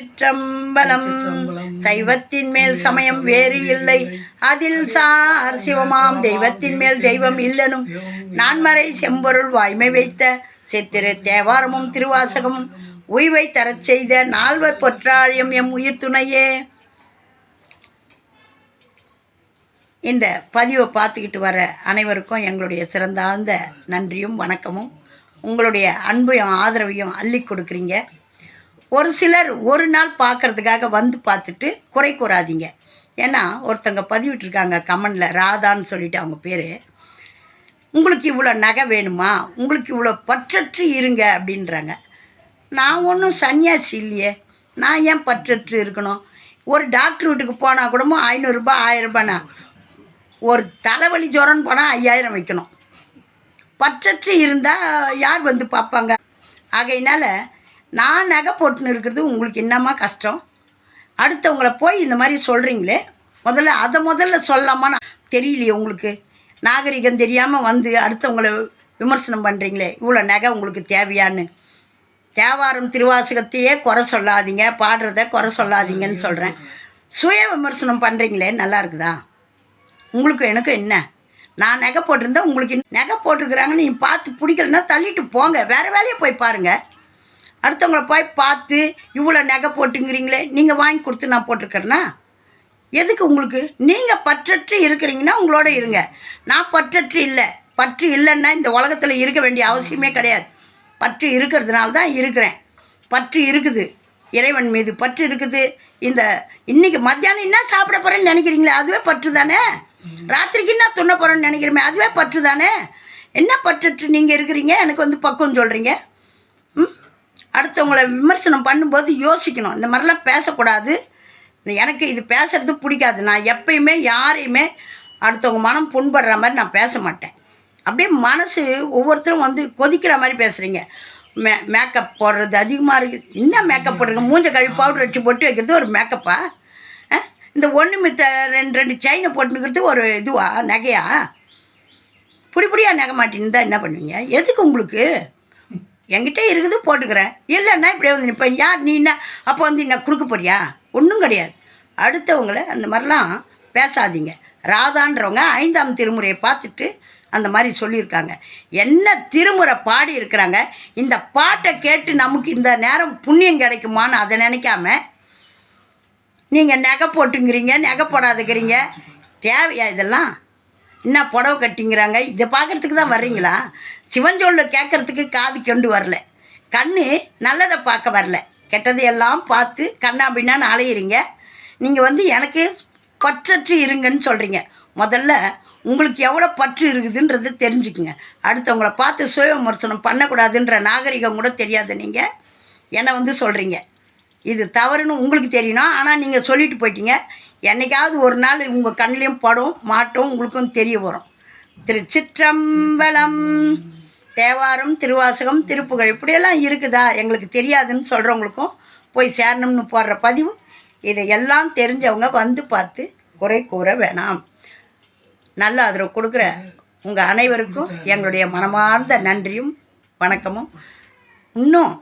சிற்றம்பலம் சைவத்தின் மேல் சமயம் வேறு இல்லை. அதில் சார் சிவமாம் தெய்வத்தின் மேல் தெய்வம் இல்லனும். நான்மறை செம்பொருள் வாய்மை வைத்த சித்திரு தேவாரமும் திருவாசகமும் உய்வை தரச் செய்த நால்வர் பொற்றாழியம் எம் உயிர் துணையே. இந்த பதிவை பார்த்துக்கிட்டு வர அனைவருக்கும் எங்களுடைய சிறந்தாழ்ந்த நன்றியும் வணக்கமும். உங்களுடைய அன்பையும் ஆதரவையும் அள்ளி கொடுக்குறீங்க. ஒரு சிலர் ஒரு நாள் பார்க்கறதுக்காக வந்து பார்த்துட்டு குறை கூறாதீங்க. ஏன்னா ஒருத்தங்க பதிவிட்டுருக்காங்க கமெண்டில் ராதான்னு சொல்லிட்டு அவங்க பேர். உங்களுக்கு இவ்வளோ நகை வேணுமா? உங்களுக்கு இவ்வளோ பற்றற்று இருங்க அப்படின்றாங்க. நான் ஒன்றும் சன்னியாசி இல்லையே. நான் ஏன் பற்றற்று இருக்கணும்? ஒரு டாக்டர் வீட்டுக்கு போனால் கூடமோ ஐநூறுரூபா ஆயிரரூபாண்ணா ஒரு தலைவலி ஜுரம்னு போனால் ஐயாயிரம் வைக்கணும். பற்றற்று இருந்தால் யார் வந்து பார்ப்பாங்க? ஆகையினால நான் நகை போட்டுன்னு இருக்கிறது உங்களுக்கு என்னம்மா கஷ்டம்? அடுத்தவங்கள போய் இந்த மாதிரி சொல்கிறீங்களே முதல்ல அதை முதல்ல சொல்லாமா தெரியலையே உங்களுக்கு. நாகரிகம் தெரியாமல் வந்து அடுத்தவங்கள விமர்சனம் பண்ணுறீங்களே இவ்வளோ நகை உங்களுக்கு தேவையான்னு. தேவாரம் திருவாசகத்தையே குறை சொல்லாதீங்க பாடுறத குறை சொல்லாதீங்கன்னு சொல்கிறேன் சுய விமர்சனம் பண்ணுறீங்களே நல்லா இருக்குதா? உங்களுக்கும் எனக்கும் என்ன? நான் நகை போட்டிருந்தா உங்களுக்கு நகை போட்டிருக்கிறாங்க நீங்கள் பார்த்து பிடிக்கலன்னா தள்ளிட்டு போங்க. வேறு வேலையை போய் பாருங்கள் அடுத்தவங்கள போய் பார்த்து இவ்வளோ நகை போட்டுங்கிறீங்களே நீங்கள் வாங்கி கொடுத்து நான் போட்டிருக்கிறேன்னா எதுக்கு உங்களுக்கு? நீங்கள் பற்றற்று இருக்கிறீங்கன்னா உங்களோட இருங்க. நான் பற்றற்று இல்லை. பற்று இல்லைன்னா இந்த உலகத்தில் இருக்க வேண்டிய அவசியமே கிடையாது. பற்று இருக்கிறதுனால தான் இருக்கிறேன். பற்று இருக்குது. இறைவன் மீது பற்று இருக்குது. இந்த இன்னைக்கு மத்தியானம் என்ன சாப்பிட போகிறேன்னு நினைக்கிறீங்களே அதுவே பற்று தானே? ராத்திரிக்கு என்ன துண்ண போகிறேன்னு நினைக்கிறோமே அதுவே பற்று தானே? என்ன பற்றுற்று நீங்கள் இருக்கிறீங்க? எனக்கு வந்து பக்குவம் சொல்கிறீங்க அடுத்தவங்களை விமர்சனம் பண்ணும்போது யோசிக்கணும். இந்த மாதிரிலாம் பேசக்கூடாது. எனக்கு இது பேசுறது பிடிக்காது. நான் எப்பயுமே யாரையுமே அடுத்தவங்க மனம் புண்படுற மாதிரி நான் பேச மாட்டேன். அப்படியே மனசு ஒவ்வொருத்தரும் வந்து கொதிக்கிற மாதிரி பேசுகிறீங்க மே மேக்கப் போடுறது அதிகமாக இருக்குது என்ன மேக்கப் போடுறது மூஞ்ச கழிவு பவுடர் வச்சு பொட்டு வைக்கிறது ஒரு மேக்கப்பா இந்த ஒன்று மித்த ரெண்டு ரெண்டு செயினை போட்டுக்கிறது ஒரு இதுவா? நகையா? புடி புடியாக நகை மாட்டின்னு தான் என்ன பண்ணுவீங்க? எதுக்கு உங்களுக்கு? என்கிட்ட இருக்குது போட்டுக்கிறேன். இல்லைன்னா இப்படியே வந்து நிற்பேன் யார் நீ என்ன? அப்போ வந்து என்ன கொடுக்க போறியா? ஒன்றும் கிடையாது. அடுத்தவங்களை அந்த மாதிரிலாம் பேசாதீங்க. ராதான்றவங்க ஐந்தாம் திருமுறையை பார்த்துட்டு அந்த மாதிரி சொல்லியிருக்காங்க. என்ன திருமுறை பாடி இருக்கிறாங்க? இந்த பாட்டை கேட்டு நமக்கு இந்த நேரம் புண்ணியம் கிடைக்குமான்னு அதை நினைக்காம நீங்கள் நகை போட்டுங்கிறீங்க நகை போடாதுக்கிறீங்க தேவையா இதெல்லாம்? என்ன புடவை கட்டிங்கிறாங்க? இதை பார்க்குறதுக்கு தான் வர்றீங்களா? சிவஞ்சொல்ல கேட்குறதுக்கு காது கொண்டு வரல. கண்ணு நல்லதை பார்க்க வரல. கெட்டதையெல்லாம் பார்த்து கண்ணா பின்னான்னு அலையிறீங்க நீங்கள் வந்து எனக்கு பற்றற்று இருங்கன்னு சொல்கிறீங்க முதல்ல உங்களுக்கு எவ்வளோ பற்று இருக்குதுன்றது தெரிஞ்சுக்குங்க. அடுத்தவங்கள பார்த்து சுய விமர்சனம் பண்ணக்கூடாதுன்ற நாகரிகம் கூட தெரியாது நீங்கள் என்னை வந்து சொல்கிறீங்க இது தவறுன்னு உங்களுக்கு தெரியணும். ஆனால் நீங்கள் சொல்லிட்டு போயிட்டீங்க. என்னைக்காவது ஒரு நாள் உங்கள் கண்ணிலையும் படும் மாட்டும் உங்களுக்கும் தெரிய வரும். திருச்சிற்றம்பலம் தேவாரம் திருவாசகம் திருப்புகழ் இப்படியெல்லாம் இருக்குதா? எங்களுக்கு தெரியாதுன்னு சொல்கிறவங்களுக்கும் போய் சேரணும்னு போடுற பதிவு இதை எல்லாம் தெரிஞ்சவங்க வந்து பார்த்து குறை கூற வேணாம். நல்ல ஆதரவு கொடுக்குற உங்கள் அனைவருக்கும் எங்களுடைய மனமார்ந்த நன்றியும் வணக்கமும். இன்னும்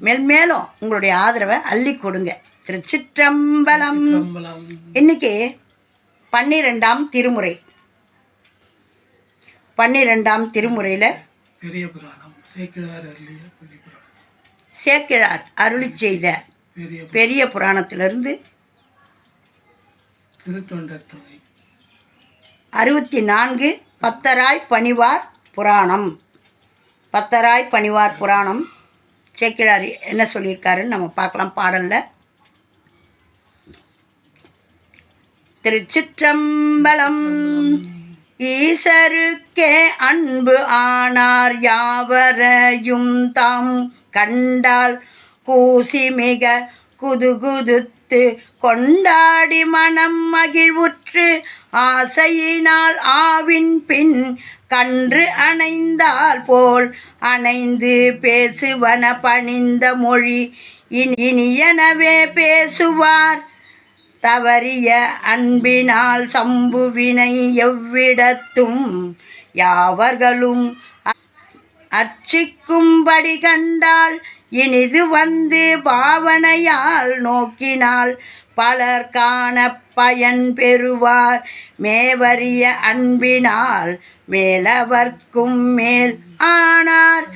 மென்மேலும் உங்களுடைய ஆதரவை அள்ளி கொடுங்க. திருச்சிற்றம்பலம். இன்னைக்கு பன்னிரெண்டாம் திருமுறை. பன்னிரெண்டாம் திருமுறையில் பெரிய புராணம். சேக்கிழார் அருளிய பெரிய புராணம். சேக்கிழார் அருளி செய்த பெரிய பெரிய புராணத்திலிருந்து திருத்தொண்டர் தொகை. அறுபத்தி நான்கு பத்தராய் பணிவார் புராணம். பத்தராய் பணிவார் புராணம். சேக்கிழார் என்ன சொல்லியிருக்காருன்னு நம்ம பார்க்கலாம் பாடல்ல. திருச்சிற்றம்பலம். ஈசருக்கே அன்பு ஆனார் யாவரையும் தாம் கண்டால் கூசி மிக குதுகுதுத்து கொண்டாடி மனம் மகிழ்வுற்று ஆசையினால் ஆவின் பின் கன்று அணைந்தால் போல் அணைந்து பேசுவன பணிந்த மொழி இனியனவே பேசுவார். தவறிய அன்பினால் சம்புவினை எவ்விடத்தும் யாவர்களும் அ- அர்ச்சிக்கும்படி கண்டால் இனிது வந்து பாவனையால் நோக்கினால் பலர் காண பயன் பெறுவார். மேவரிய அன்பினால் மேலவர்க்கும் மேல் ஆனார்.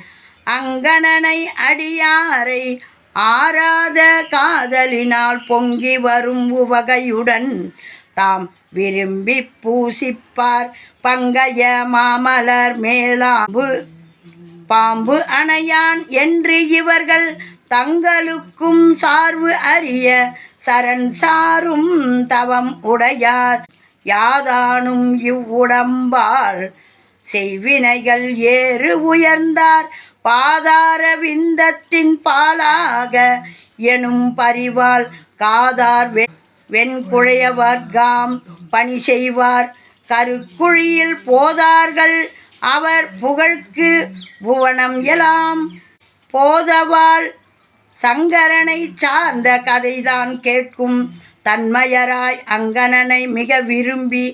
அங்கணனை அடியாரை ஆராத காதலினால் பொங்கி வரும் உவகையுடன் தாம் விரும்பி பூசிப்பார். பங்கய மாமலர் மேலாம்பு பாம்பு அணையான் என்று இவர்கள் தங்களுக்கும் சார்பு அறிய சரண் சாரும் தவம் உடையார். யாதானும் இவ்வுடம்பால் செய்வினைகள் ஏறு உயர்ந்தார். பாதார விந்தத்தின் பாலாக எனும் பரிவால் காதார் வெண்குழையவர்காம் பணி செய்வார். கருக்குழியில் போதார்கள் அவர் புகழ்க்கு புவனம் எலாம். போதவாள் சங்கரனை சார்ந்த கதைதான் கேட்கும் தன்மையராய் அங்கனனை மிக விரும்பி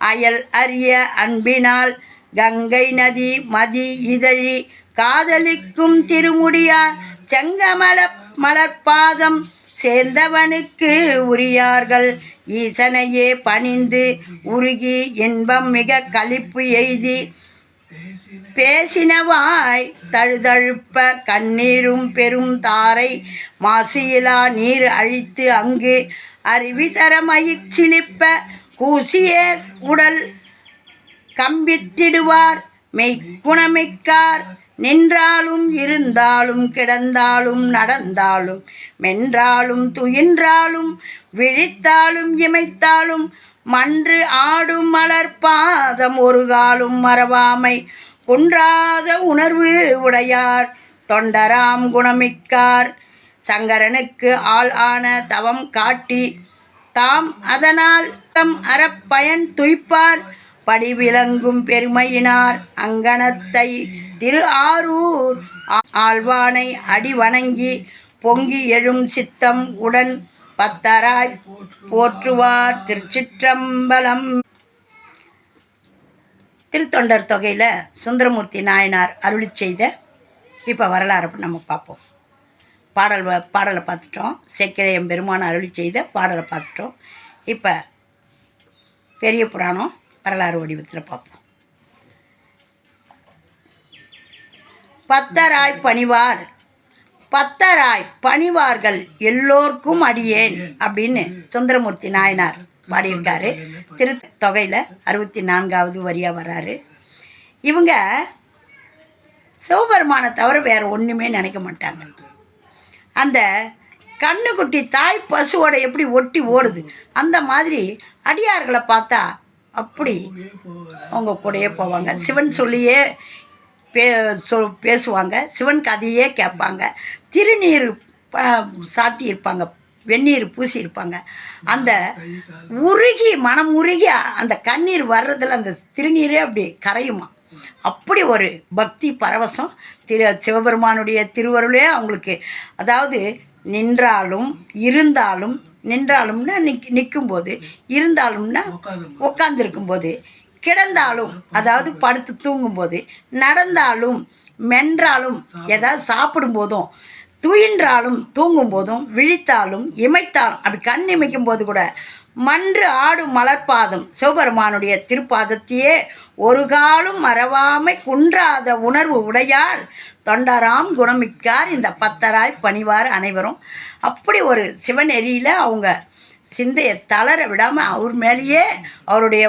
அயல் அறிய அன்பினால். கங்கை நதி மதி இதழி காதலிக்கும் திருமுடியார் செங்கமல மலர்பாதம் சேர்ந்தவனுக்கு உரியார்கள். ஈசனையே பணிந்து உருகி இன்பம் மிக களிப்பு எய்தி பேசினவாய் தழுதழுப்ப கண்ணீரும் பெரும் தாரை மாசியிலா நீர் அழித்து அங்கு அருவி மயிற்சிலிப்ப சிலிப்ப கூசிய உடல் கம்பித்திடுவார். மெய்க்குணமிக்கார் நின்றாலும் இருந்தாலும் கிடந்தாலும் நடந்தாலும் மென்றாலும் துயின்றாலும் விழித்தாலும் இமைத்தாலும் மன்று ஆடும் மலர் பாதம் ஒரு காலும் மறவாமை குன்றாத உணர்வு உடையார் தொண்டராம் குணமிக்கார். சங்கரனுக்கு ஆள் ஆன தவம் காட்டி தாம் அதனால் தம் அறப்பயன் துய்ப்பார் படிவிளங்கும் பெருமையினார் அங்கனத்தை திரு ஆரூர் ஆ- ஆழ்வானை அடி வணங்கி பொங்கி எழும் சித்தம் உடன் பத்தராய் போற்றுவார் திருச்சிற்றம்பலம். திருத்தொண்டர் தொகையில் சுந்தரமூர்த்தி நாயனார் அருளி செய்த இப்போ வரலாறு நம்ம பார்ப்போம். பாடல் வ- பாடலை பார்த்துட்டோம். செக்கிழையம் பெருமான அருளி செய்த பாடலை பார்த்துட்டோம். இப்போ பெரிய புராணம் வரலாறு வடிவத்தில் பார்ப்போம். பத்தராய் பணிவார். பத்தராய் பணிவார்கள் எல்லோருக்கும் அடியேன் அப்படின்னு சுந்தரமூர்த்தி நாயனார் பாடியிருக்காரு. திரு தொகையில் அறுபத்தி நான்காவது வரியாக வராரு இவங்க சிவபெருமானை தவிர வேறு ஒன்றுமே நினைக்க மாட்டாங்க. அந்த கண்ணுக்குட்டி தாய் பசுவோட எப்படி ஒட்டி ஓடுது? அந்த மாதிரி அடியார்களை பார்த்தா அப்படி அவங்க கூடயே போவாங்க. சிவன் சொல்லியே பே சொ பேசுவாங்க. சிவன் கதையே கேட்பாங்க. திருநீர் சாத்தி இருப்பாங்க. வெந்நீர் பூசி இருப்பாங்க. அந்த உருகி மனம் உருகி அந்த கண்ணீர் வர்றதுல அந்த திருநீரே அப்படி கரையுமா? அப்படி ஒரு பக்தி பரவசம். திரு சிவபெருமானுடைய திருவருளே அவங்களுக்கு. அதாவது நின்றாலும் இருந்தாலும் நின்றாலும்னா நிக் நிற்கும்போது இருந்தாலும்னா உட்காந்து உட்காந்துருக்கும் போது கிடந்தாலும் அதாவது படுத்து தூங்கும்போது நடந்தாலும் மென்றாலும் ஏதாவது சாப்பிடும் போதும் துயின்றாலும் தூங்கும் போதும் விழித்தாலும் இமைத்தாலும் அப்படி கண் இமைக்கும் போது கூட மன்று ஆடும் மலர்பாதம் சிவபெருமானுடைய திருப்பாதத்தையே ஒரு காலும் மறவாமை குன்றாத உணர்வு உடையார் தொண்டராம் குணமிக்கார் இந்த பத்தராய் பணிவார் அனைவரும். அப்படி ஒரு சிவநெறியில் அவங்க சிந்தையை தளர விடாமல் அவர் மேலேயே அவருடைய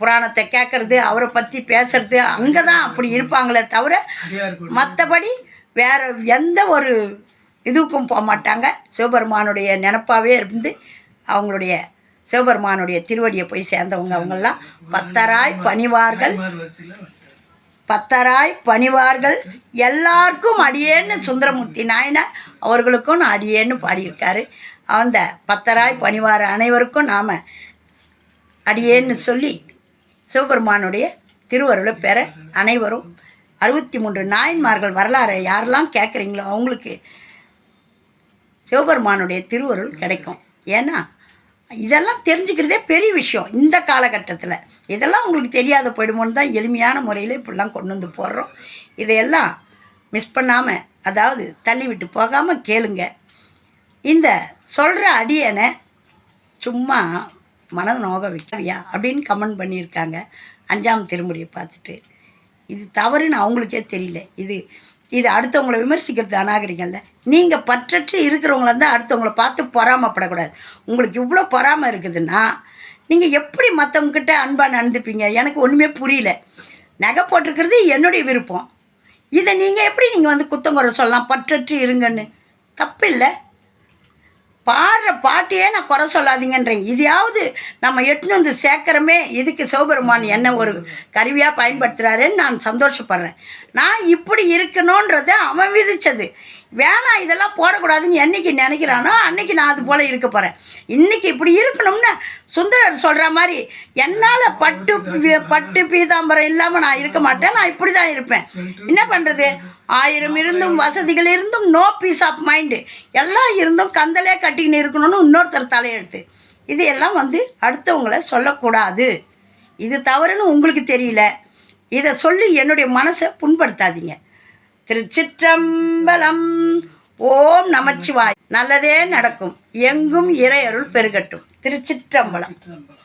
புராணத்தை கேட்கறது அவரை பற்றி பேசுறது அங்கே தான் அப்படி இருப்பாங்களே தவிர மற்றபடி வேற எந்த ஒரு இதுக்கும் போக மாட்டாங்க. சிவபெருமானுடைய நினப்பாவே இருந்து அவங்களுடைய சிவபெருமானுடைய திருவடியை போய் சேர்ந்தவங்க அவங்கெல்லாம். பத்தராய் பணிவார்கள். பத்தராய் பணிவார்கள். எல்லாருக்கும் அடியேன்னு சுந்தரமூர்த்தி நாயனார் அவர்களுக்கும் நான் அடியேன்னு பாடியிருக்காரு. அந்த பத்தராய் பணிவார் அனைவருக்கும் நாம் அடியேன்னு சொல்லி சிவபெருமானுடைய திருவருளை பெற அனைவரும் அறுபத்தி மூன்று நாயன்மார்கள் வரலாறை யாரெல்லாம் கேட்குறீங்களோ அவங்களுக்கு சிவபெருமானுடைய திருவருள் கிடைக்கும். ஏன்னா இதெல்லாம் தெரிஞ்சுக்கிறதே பெரிய விஷயம். இந்த காலகட்டத்தில் இதெல்லாம் உங்களுக்கு தெரியாத போயிடுமோன்னு தான் எளிமையான முறையில் இப்படிலாம் கொண்டு வந்து போடுறோம். இதையெல்லாம் மிஸ் பண்ணாமல் அதாவது தள்ளி விட்டு போகாமல் கேளுங்க. இந்த சொல்கிற அடியனை சும்மா மனதை நோக வைக்கலையா அப்படின்னு கமெண்ட் பண்ணியிருக்காங்க. அஞ்சாம் திருமுறையை பார்த்துட்டு. இது தவறுன்னு அவங்களுக்கே தெரியல. இது இது அடுத்தவங்களை விமர்சிக்கிறது அநாகரிகம்ல நீங்கள் பற்றற்று இருக்கிறவங்கள இருந்தால் அடுத்தவங்கள பார்த்து பொறாமப்படக்கூடாது. உங்களுக்கு இவ்வளோ பொறாமை இருக்குதுன்னா நீங்கள் எப்படி மற்றவங்கக்கிட்ட அன்பாக நடந்துப்பீங்க? எனக்கு ஒன்றுமே புரியல. நகை போட்டிருக்கிறது என்னுடைய விருப்பம். இதை நீங்கள் எப்படி நீங்கள் வந்து குத்தங்குறை சொல்லலாம்? பற்றற்று இருங்கன்னு. தப்பில்லை. பாடுற பாட்டையே நான் குறை சொல்லாதீங்கன்றேன். இதையாவது நம்ம எட்டுன்னு வந்து சேர்க்குறமே இதுக்கு சிவபெருமான் என்ன ஒரு கருவியாக பயன்படுத்துகிறாருன்னு நான் சந்தோஷப்படுறேன். நான் இப்படி இருக்கணுன்றத அவன் விதித்தது வேணாம் இதெல்லாம் போடக்கூடாதுன்னு என்னைக்கு நினைக்கிறானோ அன்றைக்கி நான் அது போல் இருக்க போகிறேன் இன்றைக்கி இப்படி இருக்கணும்னு சுந்தரர் சொல்கிற மாதிரி என்னால் பட்டு பட்டு பீதாம்பரம் இல்லாமல் நான் இருக்க மாட்டேன். நான் இப்படி தான் இருப்பேன். என்ன பண்ணுறது ஆயிரம் இருந்தும் வசதிகள் இருந்தும் நோ பீஸ் ஆஃப் மைண்டு எல்லாம் இருந்தும் கந்தலே கட்டிக்கின்னு இருக்கணும்னு இன்னொருத்தர் தலையெழுத்து. இது எல்லாம் வந்து அடுத்தவங்கள சொல்லக்கூடாது. இது தவறுன்னு உங்களுக்கு தெரியல. இதை சொல்லி என்னுடைய மனசை புண்படுத்தாதீங்க. திருச்சிற்றம்பலம். ஓம் நமச்சிவாய். நல்லதே நடக்கும். எங்கும் இறையருள் பெருகட்டும். திருச்சிற்றம்பலம். சிற்றம்பலம்